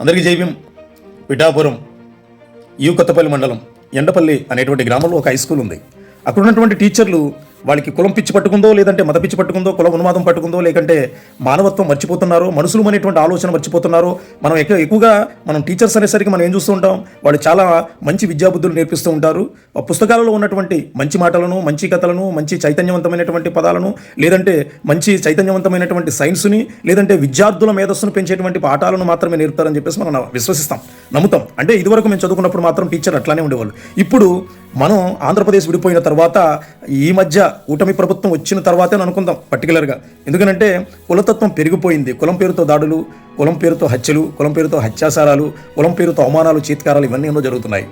అందరికీ జైవ్యం పిఠాపురం యు కొత్తపల్లి మండలం ఎండపల్లి అనేటువంటి గ్రామంలో ఒక హై స్కూల్ ఉంది. అక్కడ ఉన్నటువంటి టీచర్లు వాళ్ళకి కులం పిచ్చి పట్టుకుందో లేదంటే మత పిచ్చి పట్టుకుందో కుల ఉన్మాదం పట్టుకుందో లేకంటే మానవత్వం మర్చిపోతున్నారో మనుషులు అనేటువంటి ఆలోచన మర్చిపోతున్నారో. మనం ఎక్కువ ఎక్కువగా మనం టీచర్స్ అనేసరికి మనం ఏం చూస్తూ ఉంటాం? వాళ్ళు చాలా మంచి విద్యాబుద్ధులు నేర్పిస్తూ ఉంటారు. ఆ పుస్తకాలలో ఉన్నటువంటి మంచి మాటలను మంచి కథలను మంచి చైతన్యవంతమైనటువంటి పదాలను లేదంటే మంచి చైతన్యవంతమైనటువంటి సైన్స్ని లేదంటే విద్యార్థుల మేధస్సును పెంచేటువంటి పాఠాలను మాత్రమే నేర్పుతారని చెప్పేసి మనం విశ్వసిస్తాం. నమ్ముతాం. అంటే ఇదివరకు మేము చదువుకున్నప్పుడు మాత్రం టీచర్ అట్లానే ఉండేవాళ్ళు. ఇప్పుడు మనం ఆంధ్రప్రదేశ్ విడిపోయిన తర్వాత ఈ మధ్య కూటమి ప్రభుత్వం వచ్చిన తర్వాతే అనుకుందాం పర్టికులర్గా ఎందుకనంటే కులతత్వం పెరిగిపోయింది. కులం పేరుతో దాడులు కులం పేరుతో హత్యలు కులం పేరుతో హత్యాచారాలు కులం పేరుతో అవమానాలు చీత్కారాలు ఇవన్నీ ఎన్నో జరుగుతున్నాయి.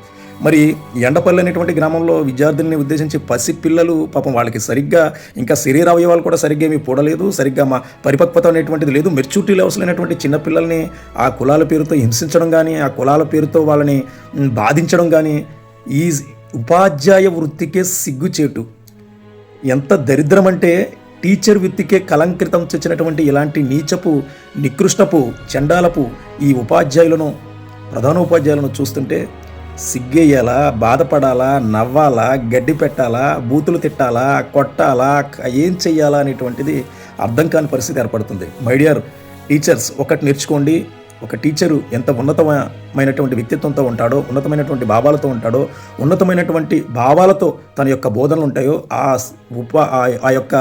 మరి ఎండపల్లి అనేటువంటి గ్రామంలో విద్యార్థుల్ని ఉద్దేశించి పసి పిల్లలు పాపం వాళ్ళకి సరిగ్గా ఇంకా శరీర అవయవాలు కూడా సరిగ్గా ఏమీ పూడలేదు సరిగ్గా మా పరిపక్వత అనేటువంటిది లేదు. మెచ్యూరిటీ లెవెల్స్ లేనటువంటి చిన్నపిల్లల్ని ఆ కులాల పేరుతో హింసించడం కానీ ఆ కులాల పేరుతో వాళ్ళని బాధించడం కానీ ఈ ఉపాధ్యాయ వృత్తికే సిగ్గుచేటు. ఎంత దరిద్రం అంటే టీచర్ వృత్తికే కలంకృతం తెచ్చినటువంటి ఇలాంటి నీచపు నికృష్టపు చండాలపు ఈ ఉపాధ్యాయులను ప్రధానోపాధ్యాయులను చూస్తుంటే సిగ్గేయాలా బాధపడాలా నవ్వాలా గడ్డి పెట్టాలా బూతులు తిట్టాలా కొట్టాలా ఏం చెయ్యాలా అనేటువంటిది అర్థం కాని పరిస్థితి ఏర్పడుతుంది. మై డియర్ టీచర్స్ ఒకటి నేర్చుకోండి. ఒక టీచరు ఎంత ఉన్నతమైనటువంటి వ్యక్తిత్వంతో ఉంటాడో ఉన్నతమైనటువంటి భావాలతో ఉంటాడో ఉన్నతమైనటువంటి భావాలతో తన యొక్క బోధనలు ఉంటాయో ఆ ఉప ఆ యొక్క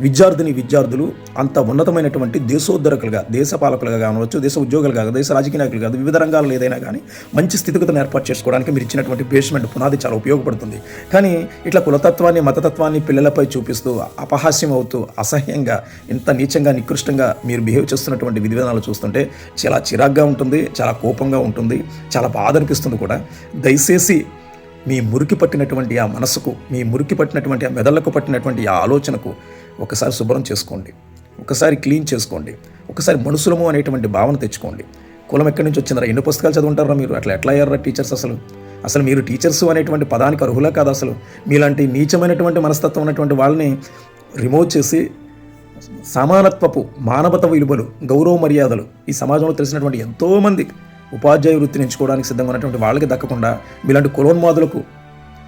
విద్యార్థిని విద్యార్థులు అంత ఉన్నతమైనటువంటి దేశోద్ధరకులుగా దేశ పాలకులుగా కావచ్చు దేశ ఉద్యోగులు కాదు దేశ రాజకీయ నాయకులు కాదు వివిధ రంగాల్లో ఏదైనా కానీ మంచి స్థితిగతులను ఏర్పాటు చేసుకోవడానికి మీరు ఇచ్చినటువంటి బేస్మెంట్ పునాది చాలా ఉపయోగపడుతుంది. కానీ ఇట్లా కులతత్వాన్ని మతతత్వాన్ని పిల్లలపై చూపిస్తూ అపహాస్యం అవుతూ అసహ్యంగా ఇంత నీచంగా నికృష్టంగా మీరు బిహేవ్ చేస్తున్నటువంటి విధి విధానాలు చూస్తుంటే చాలా చిరాగ్గా ఉంటుంది చాలా కోపంగా ఉంటుంది చాలా బాధ అనిపిస్తుంది కూడా. దయచేసి మీ మురికి పట్టినటువంటి ఆ మనసుకు మీ మురికి పట్టినటువంటి ఆ మెదళ్ళకు పట్టినటువంటి ఆ ఆలోచనకు ఒకసారి శుభ్రం చేసుకోండి. ఒకసారి క్లీన్ చేసుకోండి. ఒకసారి మనుషులము అనేటువంటి భావన తెచ్చుకోండి. కులం ఎక్కడి నుంచి వచ్చిందరా? ఎన్ని పుస్తకాలు చదువుంటారా మీరు? అట్లా ఎట్లా అయ్యారా టీచర్స్ అసలు? అసలు మీరు టీచర్స్ అనేటువంటి పదానికి అర్హులా కాదు అసలు? మీలాంటి నీచమైనటువంటి మనస్తత్వం ఉన్నటువంటి వాళ్ళని రిమూవ్ చేసి సమానత్వపు మానవత విలువలు గౌరవ మర్యాదలు ఈ సమాజంలో తెలిసినటువంటి ఎంతోమంది ఉపాధ్యాయ వృత్తిని ఎంచుకోవడానికి సిద్ధంగా ఉన్నటువంటి వాళ్ళకి దక్కకుండా మీలాంటి కులోన్మాదులకు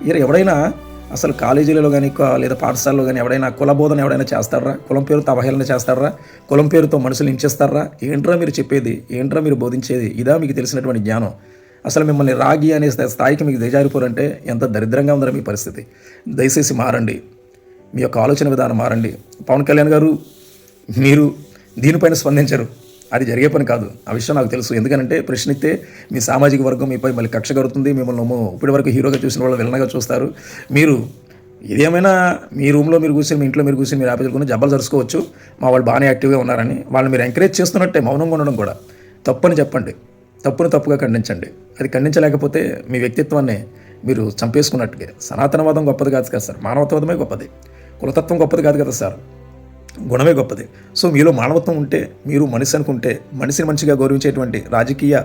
ఈర ఎవడైనా అసలు కాలేజీలలో కానీ లేదా పాఠశాలలో కానీ ఎవడైనా కుల బోధన ఎవడైనా చేస్తారా? కులం పేరుతో అవహేళన చేస్తారా? కులం పేరుతో మనుషులు ఇంచేస్తారా ఏంట్రా మీరు చెప్పేది? ఏంట్రా మీరు బోధించేది? ఇదా మీకు తెలిసినటువంటి జ్ఞానం. అసలు మిమ్మల్ని రాగి అనే స్థాయికి మీకు దిగజారిపోరంటే ఎంత దరిద్రంగా ఉందరా మీ పరిస్థితి. దయచేసి మారండి. మీ యొక్క ఆలోచన విధానం మారండి. పవన్ కళ్యాణ్ గారు మీరు దీనిపైన స్పందించరు. అది జరిగే పని కాదు. ఆ విషయం నాకు తెలుసు. ఎందుకంటే ప్రశ్నిస్తే మీ సామాజిక వర్గం మీపై మళ్ళీ కక్ష కడుతుంది. మిమ్మల్ని ఇప్పటి వరకు హీరోగా చూసిన వాళ్ళు విలనగా చూస్తారు. మీరు ఇదేమైనా మీ రూమ్లో మీరు కూర్చొని మీ ఇంట్లో మీరు కూర్చొని మీరు ఆపేసుకుని జబ్బలు జరుచుకోవచ్చు. మా వాళ్ళు బాగానే యాక్టివ్గా ఉన్నారని. వాళ్ళని మీరు ఎంకరేజ్ చేస్తున్నట్టే మౌనంగా ఉండడం కూడా. తప్పని చెప్పండి. తప్పును తప్పుగా ఖండించండి. అది ఖండించలేకపోతే మీ వ్యక్తిత్వాన్ని మీరు చంపేసుకున్నట్టుగా. సనాతనవాదం గొప్పది కాదు కదా సార్. మానవత్వమే గొప్పది. కులతత్వం గొప్పది కాదు కదా సార్. గుణమే గొప్పది. సో మీలో మానవత్వం ఉంటే మీరు మనిషి అనుకుంటే మనిషిని మంచిగా గౌరవించేటువంటి రాజకీయ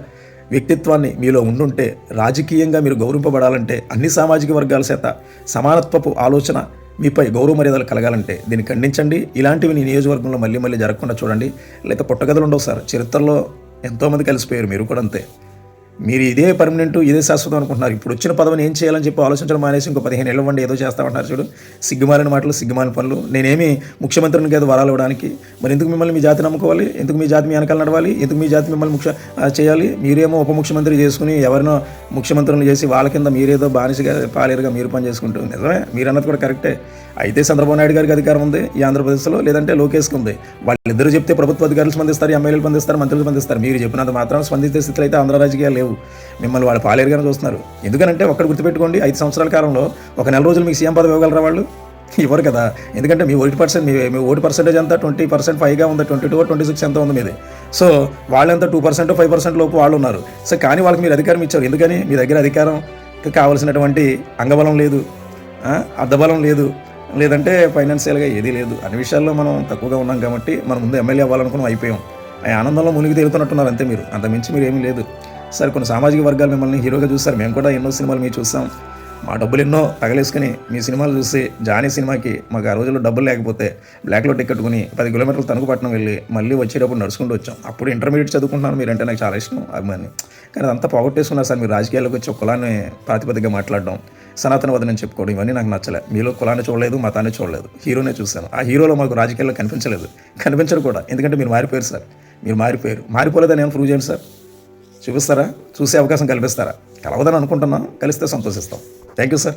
వ్యక్తిత్వాన్ని మీలో ఉండుంటే రాజకీయంగా మీరు గౌరవింపబడాలంటే అన్ని సామాజిక వర్గాల చేత సమానత్వపు ఆలోచన మీపై గౌరవ మర్యాదలు కలగాలంటే దీన్ని ఖండించండి. ఇలాంటివి నీ నియోజకవర్గంలో మళ్ళీ మళ్ళీ జరగకుండా చూడండి. లేకపోతే పుట్టగదలు ఉండవు సార్. చరిత్రలో ఎంతోమంది కలిసిపోయారు. మీరు కూడా అంతే. మీరు ఇదే పర్మనెంట్ ఇదే శాశ్వతం అనుకుంటున్నారు. ఇప్పుడు వచ్చిన పదవిని ఏం చేయాలని చెప్పి ఆలోచించడం మానేసి ఇంకో పదిహేను ఏళ్ళ వండి ఏదో చేస్తామంటారు చూడు. సిగ్గుమాలిన మాటలు సిగ్గుమాలిన పనులు. నేనేమి ముఖ్యమంత్రిని కాదు వరాలు ఇవ్వడానికి. మరి ఎందుకు మిమ్మల్ని మీ జాతి నమ్ముకోవాలి? ఎందుకు మీ జాతి మీ వెనకాల నడవాలి? ఎందుకు మీ జాతి మిమ్మల్ని ముఖ్య చేయాలి? మీరేమో ఉప ముఖ్యమంత్రి చేసుకుని ఎవరినో ముఖ్యమంత్రులను చేసి వాళ్ళ కింద మీరేదో బానిసగా పాలేరుగా మీరు పని చేసుకుంటూ నిజమే? మీరు అన్నది కూడా కరెక్టే. అయితే చంద్రబాబు నాయుడు గారికి అధికారం ఉంది ఈ ఆంధ్రప్రదేశ్లో లేదంటే లోకేష్కి ఉంది. వాళ్ళిద్దరూ చెప్తే ప్రభుత్వ అధికారులు స్పందిస్తారు ఎమ్మెల్యేలు స్పందిస్తారు మంత్రులు స్పందిస్తారు. మీరు చెప్పినంత మాత్రం స్పందించే స్థితిలో అయితే ఆంధ్ర రాజకీయాలు లేవు. మిమ్మల్ని వాళ్ళు పాలేరుగానే చూస్తున్నారు. ఎందుకంటే ఒక్కడ గుర్తుపెట్టుకోండి ఐదు సంవత్సరాల కాలంలో ఒక నెల రోజులు మీకు సీఎం పదవి ఇవ్వగలరా వాళ్ళు? ఇవ్వరు కదా. ఎందుకంటే మీ ఓటు పర్సెంట్ మీ మీ ఓటు పర్సెంటేజ్ అంతా ట్వంటీ పర్సెంట్ ఫైవ్గా ఉంది ట్వంటీ టూ ట్వంటీ సిక్స్ ఎంత ఉంది మీది? సో వాళ్ళంతా టూ పర్సెంట్ ఫైవ్ పర్సెంట్ లోపు వాళ్ళు ఉన్నారు. సో కానీ వాళ్ళకి మీరు అధికారం ఇచ్చారు. ఎందుకని? మీ దగ్గర అధికారం కావాల్సినటువంటి అంగబలం లేదు. ఆ, అర్ధబలం లేదు. లేదంటే ఫైనాన్షియల్గా ఏదీ లేదు. అన్ని విషయాల్లో మనం తక్కువగా ఉన్నాం కాబట్టి మనం ముందు ఎమ్మెల్యే అవ్వాలనుకుని అయిపోయాం. ఆ ఆనందంలో మునిగి తేలుతున్నట్టున్నారు అంతే మీరు. అంత మించి మీరు ఏమీ లేదు. సరే కొన్ని సామాజిక వర్గాలు మిమ్మల్ని హీరోగా చూస్తారు. మేము కూడా ఎన్నో సినిమాలు మీరు చూస్తాం. మా డబ్బులు ఎన్నో తగలేసుకుని మీ సినిమాలు చూసి జానీ సినిమాకి మాకు ఆ రోజుల్లో డబ్బులు లేకపోతే బ్లాక్లో టికెట్ కొని పది కిలోమీటర్లు తణుకుపట్నం వెళ్ళి మళ్ళీ వచ్చేటప్పుడు నడుచుకుంటూ వచ్చాం. అప్పుడు ఇంటర్మీడియట్ చదువుకుంటున్నాను. మీరంటే నాకు చాలా ఇష్టం. అభిమాని కానీ అదంతా పోగొట్టేసుకున్నారు సార్. మీరు రాజకీయాల్లోకి వచ్చి కులాన్ని ప్రాతిపదికగా మాట్లాడడం నేను చెప్పుకోవడం ఇవన్నీ నాకు నచ్చలే. మీలో కులాన్ని చూడలేదు మతాన్ని చూడలేదు. హీరోనే చూశాను. ఆ హీరోలో మాకు రాజకీయాల్లో కనిపించలేదు. కనిపించరు కూడా. ఎందుకంటే మీరు మారిపోయారు సార్. మీరు మారిపోయారు. మారిపోలేదని ఏమైనా ప్రూవ్ చేయండి సార్. చూపిస్తారా? చూసే అవకాశం కల్పిస్తారా? కలవదని అనుకుంటున్నాం కలిస్తే సంతోషిస్తాం. Thank you sir